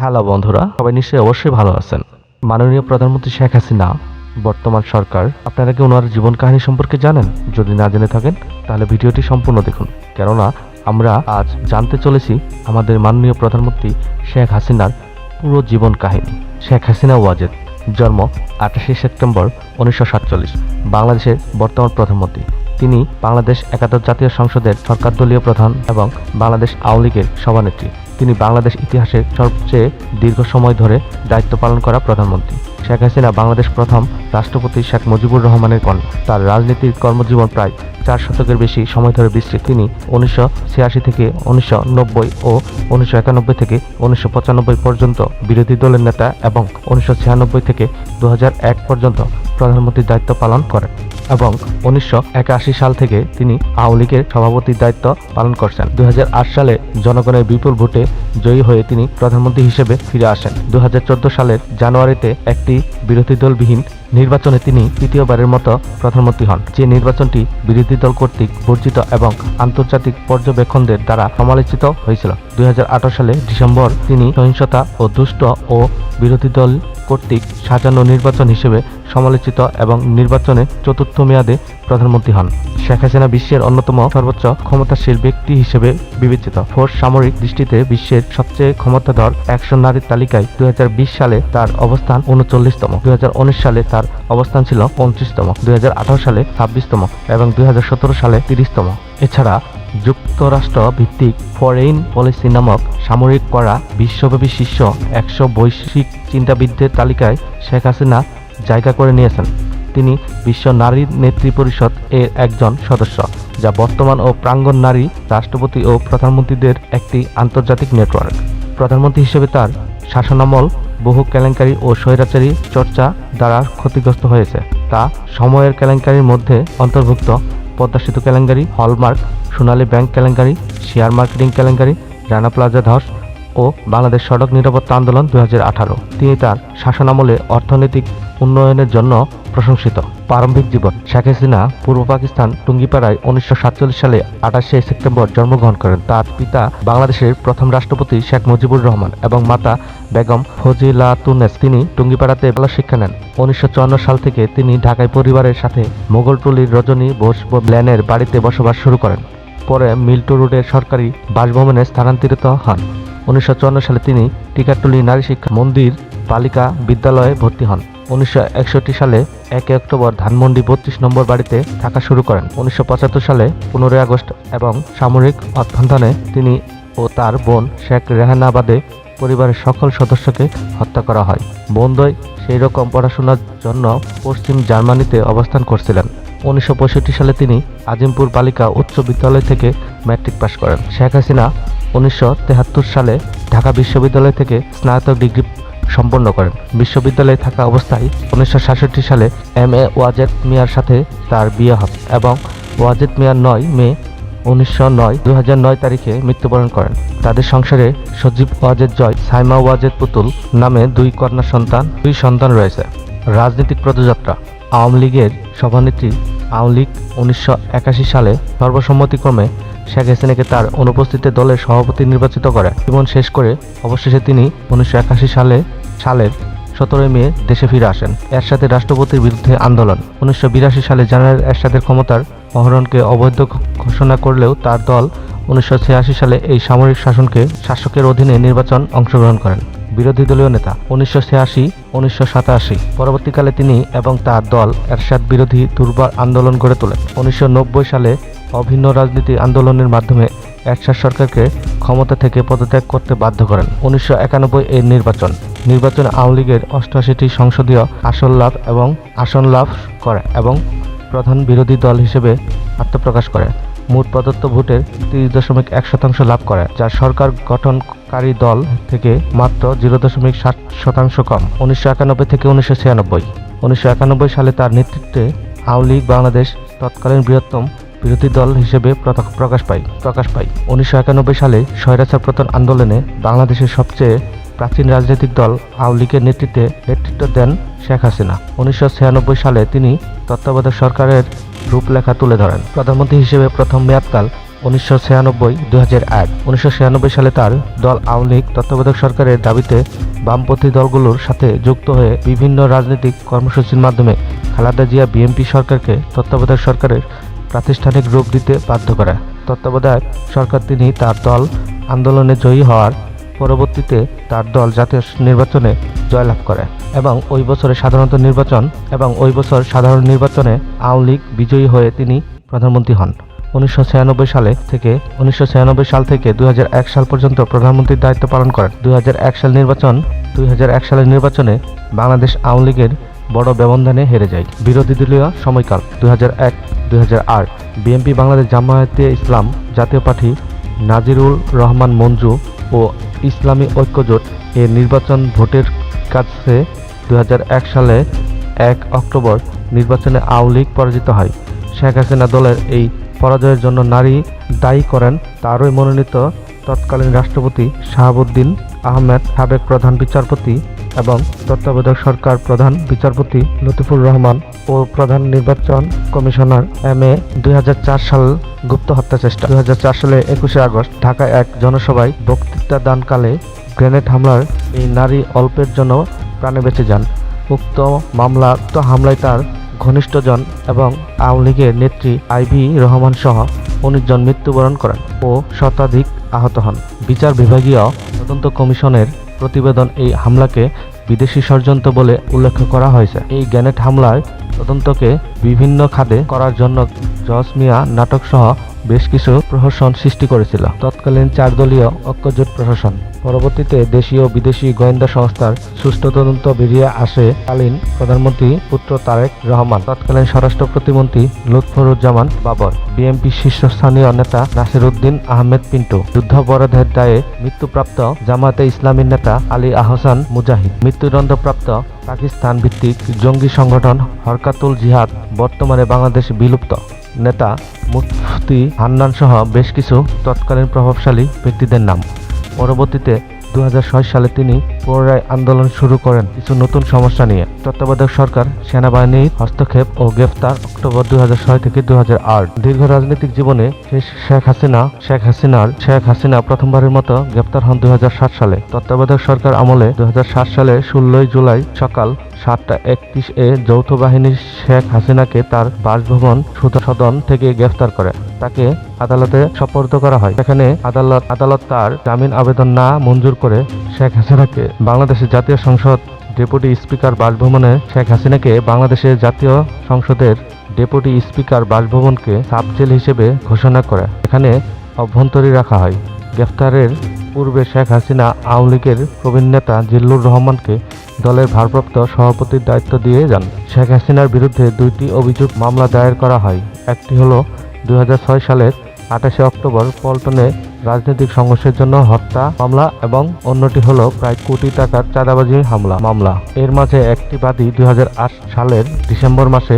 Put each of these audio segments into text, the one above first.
Hello বন্ধুরা, সবাই নিশ্চয়ই অবশ্যই ভালো আছেন। মাননীয় প্রধানমন্ত্রী শেখ হাসিনা, বর্তমান সরকার, আপনারা কি ওনার জীবন কাহিনী সম্পর্কে জানেন? যদি না জেনে থাকেন, তাহলে ভিডিওটি সম্পূর্ণ দেখুন। কেননা, আমরা আজ জানতে চলেছি আমাদের মাননীয় প্রধানমন্ত্রী শেখ হাসিনার পুরো জীবন কাহিনী। শেখ হাসিনা ওয়াজেদ, জন্ম আঠাশে সেপ্টেম্বর উনিশশো সাতচল্লিশ, বাংলাদেশের বর্তমান প্রধানমন্ত্রী। তিনি বাংলাদেশ একাদশ জাতীয় সংসদের সরকার দলীয় প্রধান এবং বাংলাদেশ আওয়ামী লীগের সভানেত্রী। তিনি বাংলাদেশ ইতিহাসে সবচেয়ে দীর্ঘ সময় ধরে দায়িত্ব পালন করা প্রধানমন্ত্রী। শেখ হাসিনা বাংলাদেশ প্রথম রাষ্ট্রপতি শেখ মুজিবুর রহমানের কন্যা। তার রাজনীতির কর্মজীবন প্রায় চার শতকের বেশি সময় ধরে বিস্তৃত। তিনি উনিশশো ছিয়াশি থেকে উনিশশো নব্বই ও উনিশশো একানব্বই থেকে উনিশশো পঁচানব্বই পর্যন্ত বিরোধী দলের নেতা এবং উনিশশো ছিয়ানব্বই থেকে দু পর্যন্ত প্রধানমন্ত্রীর দায়িত্ব পালন করেন। এবং উনিশশো একাশি সাল থেকে তিনি আওয়ামী লীগের সভাপতির দায়িত্ব পালন করছেন। দুই হাজার আট সালে জনগণের বিপুল ভোটে জয়ী হয়ে তিনি প্রধানমন্ত্রী হিসেবে ফিরে আসেন। দুই হাজার চোদ্দ সালের জানুয়ারিতে একটি বিরোধী দলবিহীন নির্বাচনে তিনি তৃতীয়বারের মতো প্রধানমন্ত্রী হন। যে নির্বাচনটি বিরোধী দল কর্তৃক বর্জিত এবং আন্তর্জাতিক পর্যবেক্ষণদের দ্বারা সমালোচিত হয়েছিল। দুই হাজার আঠারো সালে ডিসেম্বর তিনি সহিংসতা ও দুষ্ট ও বিরোধী দল কর্তৃক সাজানো নির্বাচন হিসেবে সমালোচিত এবং নির্বাচনে চতুর্থ মেয়াদে প্রধানমন্ত্রী হন। শেখ হাসিনা বিশ্বের অন্যতম সর্বোচ্চ ক্ষমতাশীল ব্যক্তি হিসেবে বিবেচিত। ফোর্স সামরিক দৃষ্টিতে বিশ্বের সবচেয়ে ক্ষমতাধর একশো নারীর তালিকায় দুই হাজার বিশ সালে তার অবস্থান উনচল্লিশতম, দুই হাজার উনিশ সালে তার অবস্থান ছিল পঁচিশতম, দুই সালে ছাব্বিশতম এবং দুই হাজার সতেরো সালে তিরিশতম। এছাড়া যুক্তরাষ্ট্র ভিত্তিক ফরেইন পলিসি নামক সামরিক করা বিশ্বব্যাপী শীর্ষ একশো বৈশ্বিক চিন্তাবিদদের তালিকায় শেখ হাসিনা জায়গা করে নিয়েছেন। তিনি বিশ্ব নারী নেত্রী পরিষদ এর একজন সদস্য, যা বর্তমান ও প্রাঙ্গণ নারী, রাষ্ট্রপতি ও প্রধানমন্ত্রীদের একটি আন্তর্জাতিক নেটওয়ার্ক। প্রধানমন্ত্রী হিসেবে তার শাসনামল, বহু কেলেঙ্কারি ও স্বৈরাচারী চর্চা দ্বারা ক্ষতিগ্রস্ত হয়েছে। তা সময়ের কেলেঙ্কারির মধ্যে অন্তর্ভুক্ত। পদ্মা সেতু কেলেঙ্কারি হলমার্ক, সোনালী ব্যাংক কেলেঙ্কারি, শেয়ার মার্কেটিং কেলেঙ্কারি, রানা প্লাজা ধস ও বাংলাদেশ সড়ক নিরাপত্তা আন্দোলন দুই তিনি তার শাসনামলে অর্থনৈতিক উন্নয়নের জন্য প্রশংসিত। প্রারম্ভিক জীবন, শেখ হাসিনা পূর্ব পাকিস্তান টুঙ্গিপাড়ায় উনিশশো সাতচল্লিশ সালে আঠাশে সেপ্টেম্বর জন্মগ্রহণ করেন। তার পিতা বাংলাদেশের প্রথম রাষ্ট্রপতি শেখ মুজিবুর রহমান এবং মাতা বেগম ফজিলাতুনেস তিনি টুঙ্গিপাড়াতে ভালো শিক্ষা নেন। উনিশশো চুয়ান্ন সাল থেকে তিনি ঢাকায় পরিবারের সাথে মোগলটুলির রজনী বোস ল্যানের বাড়িতে বসবাস শুরু করেন। পরে মিল্টো রোডের সরকারি বাসভবনে স্থানান্তরিত হন। উনিশশো চুয়ান্ন সালে তিনি টিকাটুলি নারী শিক্ষা মন্দির, বালিকা বিদ্যালয়ে ভর্তি হন। উনিশশো একষট্টি সালে একে অক্টোবর ধানমন্ডি বত্রিশ নম্বর বাড়িতে থাকা শুরু করেন। উনিশশো পঁচাত্তর সালে পনেরোই আগস্ট এবং সামরিক অভ্যন্তরে তিনি ও তার বোন শেখ রেহানাবাদে পরিবারের সকল সদস্যকে হত্যা করা হয়। বোনদয় সেই রকম পড়াশোনার জন্য পশ্চিম জার্মানিতে অবস্থান করছিলেন। উনিশশো পঁয়ষট্টি সালে তিনি আজিমপুর বালিকা উচ্চ বিদ্যালয় থেকে ম্যাট্রিক পাশ করেন। শেখ হাসিনা উনিশশো সালে ঢাকা বিশ্ববিদ্যালয় থেকে স্নাতক ডিগ্রি সম্পন্ন করেন। বিশ্ববিদ্যালয়ে থাকা অবস্থায় উনিশশো সাতষট্টি সালে এম এ ওয়াজেদ মিয়ার সাথে তার বিয়ে হয় এবং ওয়াজেদ মিয়ার নয় মে উনিশশো নয় দু নয় তারিখে মৃত্যুবরণ করেন। তাদের সংসারে সজীব ওয়াজেদ জয়, সাইমা ওয়াজেদ পুতুল নামে দুই কন্যা সন্তান, দুই সন্তান রয়েছে। রাজনৈতিক পদযাত্রা আওয়ামী লীগের সভানেত্রী আওয়ামী লীগ উনিশশো একাশি সালে সর্বসম্মতিক্রমে শেখ হাসিনাকে তার অনুপস্থিতিতে দলের সভাপতি নির্বাচিত করে। জীবন শেষ করে অবশেষে তিনি উনিশশো একাশি সালে সালের সতেরোই মে দেশে ফিরে আসেন। এরশাদের রাষ্ট্রপতির বিরুদ্ধে আন্দোলন। উনিশশো বিরাশি সালে জেনারেল এরশাদের ক্ষমতার অহরণকে অবৈধ ঘোষণা করলেও তার দল উনিশশো ছিয়াশি সালে এই সামরিক শাসনকে শাসকের অধীনে নির্বাচন অংশগ্রহণ করেন। বিরোধী দলীয় নেতা উনিশশো ছিয়াশি, উনিশশো সাতাশি। পরবর্তীকালে তিনি এবং তার দল এরশাদ বিরোধী দুর্বার আন্দোলন গড়ে তোলেন। উনিশশো নব্বই সালে অভিন্ন রাজনীতি আন্দোলনের মাধ্যমে এরশাদ সরকারকে ক্ষমতা থেকে পদত্যাগ করতে বাধ্য করেন। উনিশশো একানব্বই এর নির্বাচন। নির্বাচনে আওয়ামী লীগের অষ্টআশিটি সংসদীয় আসন লাভ এবং আসন লাভ করে এবং প্রধান বিরোধী দল হিসেবে আত্মপ্রকাশ করে। মোট প্রদত্ত ভোটের তিরিশ দশমিক এক শতাংশ লাভ করে যা সরকার গঠনকারী দল থেকে মাত্র জিরো দশমিক ষাট শতাংশ কম, উনিশশো একানব্বই থেকে উনিশশো ছিয়ানব্বই। উনিশশো একানব্বই সালে তার নেতৃত্বে আওয়ামী লীগ বাংলাদেশ তৎকালীন বৃহত্তম বিরোধী দল হিসেবে প্রকাশ পায়। প্রকাশ পায়। উনিশশো একানব্বই সালে স্বৈরাচার প্রতন আন্দোলনে বাংলাদেশের সবচেয়ে প্রাচীন রাজনৈতিক দল আওয়ামী লীগের নেতৃত্বে নেতৃত্ব দেন শেখ হাসিনা। উনিশশো ছিয়ানব্বই সালে তিনি তত্ত্বাবধায়ক সরকারের রূপলেখা তুলে ধরেন। প্রধানমন্ত্রী হিসেবে প্রথম মেয়াদকাল উনিশশো ছিয়ানব্বই, দুই হাজার এক। উনিশশো ছিয়ানব্বই সালে তার দল আওয়ামী লীগ তত্ত্বাবধায়ক সরকারের দাবিতে বামপন্থী দলগুলোর সাথে যুক্ত হয়ে বিভিন্ন রাজনৈতিক কর্মসূচির মাধ্যমে খালেদা জিয়া বিএনপি সরকারকে তত্ত্বাবধায়ক সরকারের প্রাতিষ্ঠানিক রূপ দিতে বাধ্য করে। তত্ত্বাবধায়ক সরকার তিনি তার দল আন্দোলনে জয়ী হওয়ার পরবর্তীতে তার দল জাতীয় নির্বাচনে জয়লাভ করে এবং ওই বছরে সাধারণত নির্বাচন এবং ওই বছর সাধারণ নির্বাচনে আওয়ামী লীগ বিজয়ী হয়ে তিনি প্রধানমন্ত্রী হন। উনিশশো ছিয়ানব্বই সালে থেকে, উনিশশো ছিয়ানব্বই সাল থেকে দুই হাজার এক সাল পর্যন্ত প্রধানমন্ত্রীর দায়িত্ব পালন করেন। দুই হাজার এক সাল নির্বাচন, দুই হাজার এক সালের নির্বাচনে বাংলাদেশ আওয়ামী লীগের বড় ব্যবধানে হেরে যায়। বিরোধী দলীয় সময়কাল দুই এক, দুই হাজার আট, বিএনপি বাংলাদেশ জামায়াতে ইসলাম জাতীয় পার্টি নাজিরুল রহমান মঞ্জু ও ইসলামী ঐক্যজোট এর নির্বাচন ভোটের কাছে দু হাজার এক সালে এক অক্টোবর নির্বাচনে আওয়ামী লীগ পরাজিত হয়। শেখ হাসিনা দলের এই পরাজয়ের জন্য নারী দায়ী করেন তারই মনোনীত তৎকালীন রাষ্ট্রপতি শাহাবুদ্দিন আহমেদ, সাবেক প্রধান বিচারপতি এবং তত্ত্বাবধায়ক সরকার প্রধান বিচারপতি লতিফুর রহমান ও প্রধান নির্বাচন কমিশনার এম এ দুই হাজার চার সাল গুপ্ত হত্যা চেষ্টা। দুই হাজার চার সালে একুশে আগস্ট ঢাকায় এক জনসভায় বক্তৃতা দানকালে গ্রেনেড হামলার এই নারী অল্পের জন্য প্রাণে বেঁচে যান। উক্ত মামলা, উক্ত হামলায় তার ঘনিষ্ঠজন এবং আওয়ামী লীগের নেত্রী আইভি রহমান সহ উনিশ জন মৃত্যুবরণ করেন ও শতাধিক আহত হন। বিচার বিভাগীয় তদন্ত কমিশনের প্রতিবেদন এই হামলাকে বিদেশি ষড়যন্ত্র বলে উল্লেখ করা হয়েছে। এই গ্যানেট হামলায় তদন্তকে বিভিন্ন খাদে করার জন্য জস মিয়া নাটক সহ বেশ কিছু প্রহসন সৃষ্টি করেছিল। তৎকালীন চার দলীয় ঐক্যজোট প্রশাসন পরবর্তীতে দেশীয় বিদেশি গোয়েন্দা সংস্থার সুষ্ঠু তদন্ত বেরিয়ে আসে কালীন প্রধানমন্ত্রী পুত্র তারেক রহমান, তৎকালীন স্বরাষ্ট্র প্রতিমন্ত্রী লুৎফরুজ্জামান বাবর বিএনপি শীর্ষস্থানীয় নেতা নাসির উদ্দিন আহমেদ পিন্টু, যুদ্ধাপরাধের দায়ে মৃত্যুপ্রাপ্ত জামাতে ইসলামীর নেতা আলী আহসান মুজাহিদ, মৃত্যুদণ্ডপ্রাপ্ত পাকিস্তান ভিত্তিক জঙ্গি সংগঠন হরকাতুল জিহাদ, বর্তমানে বাংলাদেশ বিলুপ্ত নেতা মুফতি হান্নান সহ বেশ কিছু তৎকালীন প্রভাবশালী ব্যক্তিদের নাম। পরবর্তীতে দুহাজার ছয় সালে তিনি পুনরায় আন্দোলন শুরু করেন কিছু নতুন সমস্যা নিয়ে। তত্ত্বাবধায়ক সরকার সেনাবাহিনীর হস্তক্ষেপ ও গ্রেফতার অক্টোবর দুই থেকে দুই দীর্ঘ রাজনৈতিক জীবনে শেষ শেখ হাসিনা, শেখ হাসিনার, শেখ হাসিনা প্রথমবারের মতো গ্রেপ্তার হন দুই হাজার সাত সালে। তত্ত্বাবধায়ক সরকার আমলে দুই হাজার সাত সালে ষোলোই জুলাই সকাল সাতটা একত্রিশ এ যৌথ বাহিনীর শেখ হাসিনাকে তার বাসভবন সদন থেকে গ্রেফতার করে। তাকে আদালতে সোপর্দ করা হয়। সেখানে আদালত আদালত তার জামিন আবেদন না মঞ্জুর করে শেখ হাসিনাকে বাংলাদেশের জাতীয় সংসদ ডেপুটি স্পিকার বাসভবনে শেখ হাসিনাকে বাংলাদেশের জাতীয় সংসদের ডেপুটি স্পিকার বাসভবনকে সাব জেল হিসেবে ঘোষণা করে। এখানে অভ্যন্তরী রাখা হয়। গ্রেফতারের পূর্বে শেখ হাসিনা আওয়ামী লীগের প্রবীণ নেতা জিল্লুর রহমানকে দলের ভারপ্রাপ্ত সভাপতির দায়িত্ব দিয়ে যান। শেখ হাসিনার বিরুদ্ধে দুইটি অভিযোগ মামলা দায়ের করা হয়। একটি হলো দু হাজার ছয় সালের আঠাশে অক্টোবর পল্টনে রাজনৈতিক সংঘর্ষের জন্য হত্যা, মামলা এবং অন্যটি হলো প্রায় কোটি টাকার চাঁদাবাজি হামলা, মামলা। এর মাঝে একটি বাদী দুই হাজার আট সালের ডিসেম্বর মাসে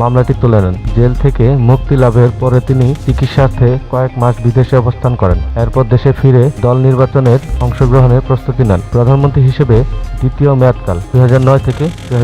মামলাটি তুলে নেন। জেল থেকে মুক্তি লাভের পরে তিনি চিকিৎসার্থে কয়েক মাস বিদেশে অবস্থান করেন। এরপর দেশে ফিরে দল নির্বাচনের অংশগ্রহণের প্রস্তুতি নেন। প্রধানমন্ত্রী হিসেবে দ্বিতীয় মেয়াদকাল, দুই থেকে দুই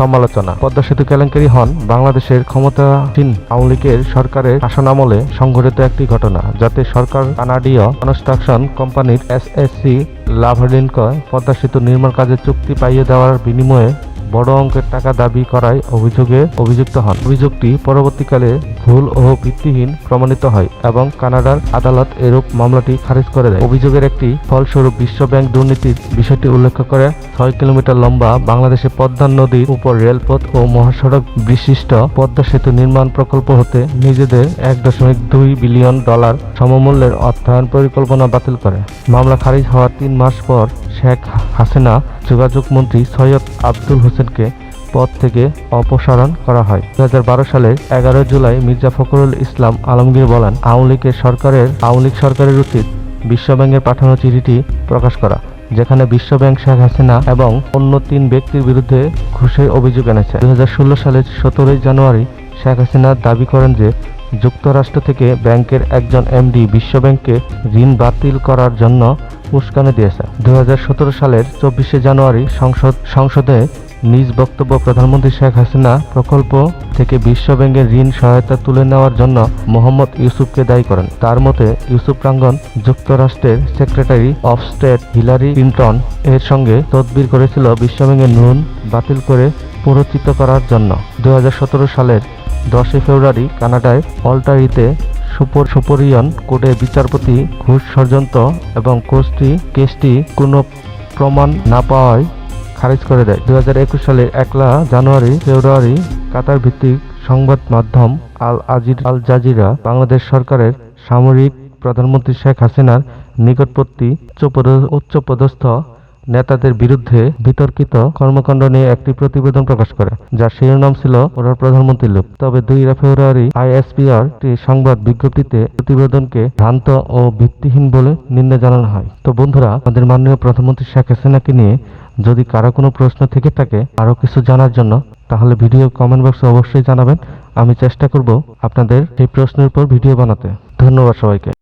সমালোচনা। পদ্মা সেতু কেলেঙ্কারি হন বাংলাদেশের ক্ষমতাসীন আওয়ামী লীগের সরকারের শাসনামলে সংঘটিত একটি ঘটনা, যাতে সরকার কানাডীয় কনস্ট্রাকশন কোম্পানির এসএসসি লাভারলিনকে পদ্মা সেতু নির্মাণ কাজের চুক্তি পাইয়ে দেওয়ার বিনিময়ে বড় অঙ্কের টাকা দাবি করায় অভিযোগে অভিযুক্ত হন। অভিযোগটি পরবর্তীকালে ভুল ও ভিত্তিহীন প্রমাণিত হয় এবং কানাডার আদালত এরূপ মামলাটি খারিজ করে দেয়। অভিযোগের একটি ফলস্বরূপ বিশ্ব ব্যাংক দুর্নীতির বিষয়টি উল্লেখ করে, ছয় কিলোমিটার লম্বা বাংলাদেশে পদ্মা নদীর উপর রেলপথ ও মহাসড়ক বিশিষ্ট পদ্মা সেতু নির্মাণ প্রকল্প হতে নিজেদের এক দশমিক দুই বিলিয়ন ডলার সমমূল্যের অর্থায়ন পরিকল্পনা বাতিল করে। মামলা খারিজ হওয়ার তিন মাস পর শেখ হাসিনা যোগাযোগ মন্ত্রী সৈয়দ আব্দুল হোসেনকে পদ থেকে অপসারণ করা হয়। দু সালের এগারো জুলাই মির্জা ফখরুল ইসলাম আলমগীর বলেন, আওয়ামী লীগের সরকারের, আওয়ামী লীগ সরকারের উচিত বিশ্বব্যাংকের পাঠানো চিঠিটি প্রকাশ করা, যেখানে বিশ্বব্যাংক শেখ হাসিনা এবং অন্য তিন ব্যক্তির বিরুদ্ধে ঘুষের অভিযোগ এনেছে। দু হাজার ষোলো সালের সতেরোই জানুয়ারি শেখ হাসিনা দাবি করেন যে, যুক্তরাষ্ট্র থেকে ব্যাংকের একজন এমডি বিশ্বব্যাংককে ঋণ বাতিল করার জন্য উস্কানি দিয়েছে দু হাজার সতেরো সালের চব্বিশে জানুয়ারি সংসদ সংসদে নিজ বক্তব্য প্রধানমন্ত্রী শেখ হাসিনা প্রকল্প থেকে বিশ্বব্যাংকের ঋণ সহায়তা তুলে নেওয়ার জন্য মোহাম্মদ ইউসুফকে দায়ী করেন। তার মতে, ইউসুফ প্রাঙ্গন যুক্তরাষ্ট্রের secretary of state Hillary Clinton এর সঙ্গে তদবির করেছিল বিশ্বব্যাংকের নুন বাতিল করে পুনরুচিত করার জন্য। দুই হাজার সতেরো সালের দশই ফেব্রুয়ারি কানাডায় অল্টারিতে সুপর সুপরিয়ন কোর্টে বিচারপতি ঘুষ ষড়যন্ত্র এবং কোর্সটি কেসটি কোনো প্রমাণ না পাওয়ায় খারিজ করে দেয়। দু সালের একলা জানুয়ারি, ফেব্রুয়ারি কাতার ভিত্তিক সংবাদ মাধ্যম আল আজির আল জাজিরা বাংলাদেশ সরকারের সামরিক প্রধানমন্ত্রী শেখ হাসিনার নিকটবর্তী উচ্চপদ- উচ্চপদস্থ নেতাদের বিরুদ্ধে বিতর্কিত কর্মকাণ্ড নিয়ে একটি প্রতিবেদন প্রকাশ করে, যার শিরোনাম ছিল ওনার প্রধানমন্ত্রী লোক। তবে দুই ফেব্রুয়ারি আইএসপিআর একটি সংবাদ বিজ্ঞপ্তিতে প্রতিবেদনকে ভ্রান্ত ও ভিত্তিহীন বলে নিন্দা জানানো হয়। তো বন্ধুরা, আমাদের মাননীয় প্রধানমন্ত্রী শেখ হাসিনাকে নিয়ে যদি কারও কোনো প্রশ্ন থেকে থাকে, আরও কিছু জানার জন্য, তাহলে ভিডিও কমেন্ট বক্সে অবশ্যই জানাবেন। আমি চেষ্টা করব আপনাদের এই প্রশ্নের উপর ভিডিও বানাতে। ধন্যবাদ সবাইকে।